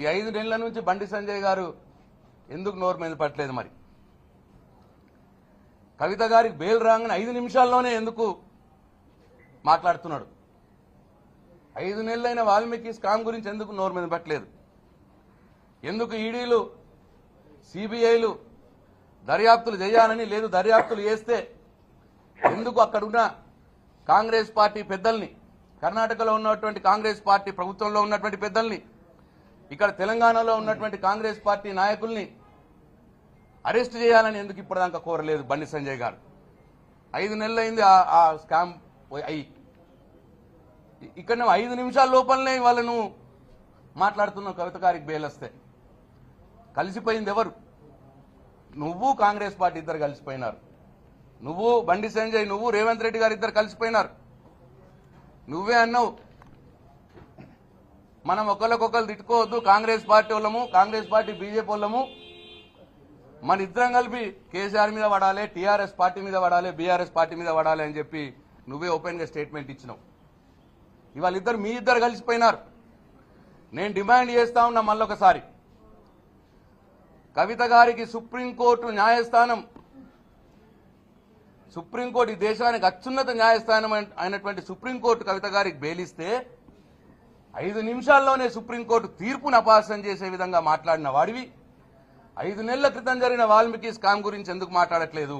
ఈ ఐదు నెలల నుంచి బండి సంజయ్ గారు ఎందుకు నోరు మీద పట్టలేదు మరి? కవిత గారికి బెయిల్ రాగానే ఐదు నిమిషాల్లోనే ఎందుకు మాట్లాడుతున్నాడు? ఐదు నెలలైన వాల్మీకి స్కామ్ గురించి ఎందుకు నోరు మీద పట్టలేదు? ఎందుకు ఈడీలు సిబిఐలు దర్యాప్తులు చేయాలని లేదు దర్యాప్తులు చేస్తే ఎందుకు అక్కడున్న కాంగ్రెస్ పార్టీ పెద్దల్ని కర్ణాటకలో ఉన్నటువంటి కాంగ్రెస్ పార్టీ ప్రభుత్వంలో ఉన్నటువంటి పెద్దల్ని ఇక్కడ తెలంగాణలో ఉన్నటువంటి కాంగ్రెస్ పార్టీ నాయకుల్ని అరెస్ట్ చేయాలని ఎందుకు ఇప్పటిదాకా కోరలేదు బండి సంజయ్ గారు? ఐదు నెలలైంది ఆ- ఆ స్కామ్ పోయి- అయ్యి ఇక్కడ నువ్వు ఐదు నిమిషాల లోపలనే వాళ్ళను మాట్లాడుతున్నావు కవిత గారికి బెయిల్ వస్తే. కలిసిపోయింది ఎవరు? నువ్వు కాంగ్రెస్ పార్టీ ఇద్దరు కలిసిపోయినారు. నువ్వు బండి సంజయ్ నువ్వు రేవంత్ రెడ్డి గారు ఇద్దరు కలిసిపోయినారు. నువ్వే అన్నావు. మనం ఒకరికొకరు తిట్టుకోవద్దు. కాంగ్రెస్ పార్టీ వాళ్ళము కాంగ్రెస్ పార్టీ బీజేపీ వాళ్ళము. మన ఇద్దరం కలిపి కేసీఆర్ మీద పడాలి టీఆర్ఎస్ పార్టీ మీద పడాలి బీఆర్ఎస్ పార్టీ మీద పడాలి అని చెప్పి నువ్వే ఓపెన్గా స్టేట్మెంట్ ఇచ్చినావు. ఇవాళ ఇద్దరు మీ ఇద్దరు కలిసిపోయినారు. నేను డిమాండ్ చేస్తా ఉన్నా మళ్ళొకసారి కవిత గారికి సుప్రీంకోర్టు న్యాయస్థానం సుప్రీంకోర్టు ఈ దేశానికి అత్యున్నత న్యాయస్థానం అయినటువంటి సుప్రీంకోర్టు కవిత గారికి బెయిలిస్తే ఐదు నిమిషాల్లోనే సుప్రీంకోర్టు తీర్పును అపాసం చేసే విధంగా మాట్లాడిన వాడివి. ఐదు నెలల క్రితం జరిగిన వాల్మీకి స్కామ్ గురించి ఎందుకు మాట్లాడట్లేదు?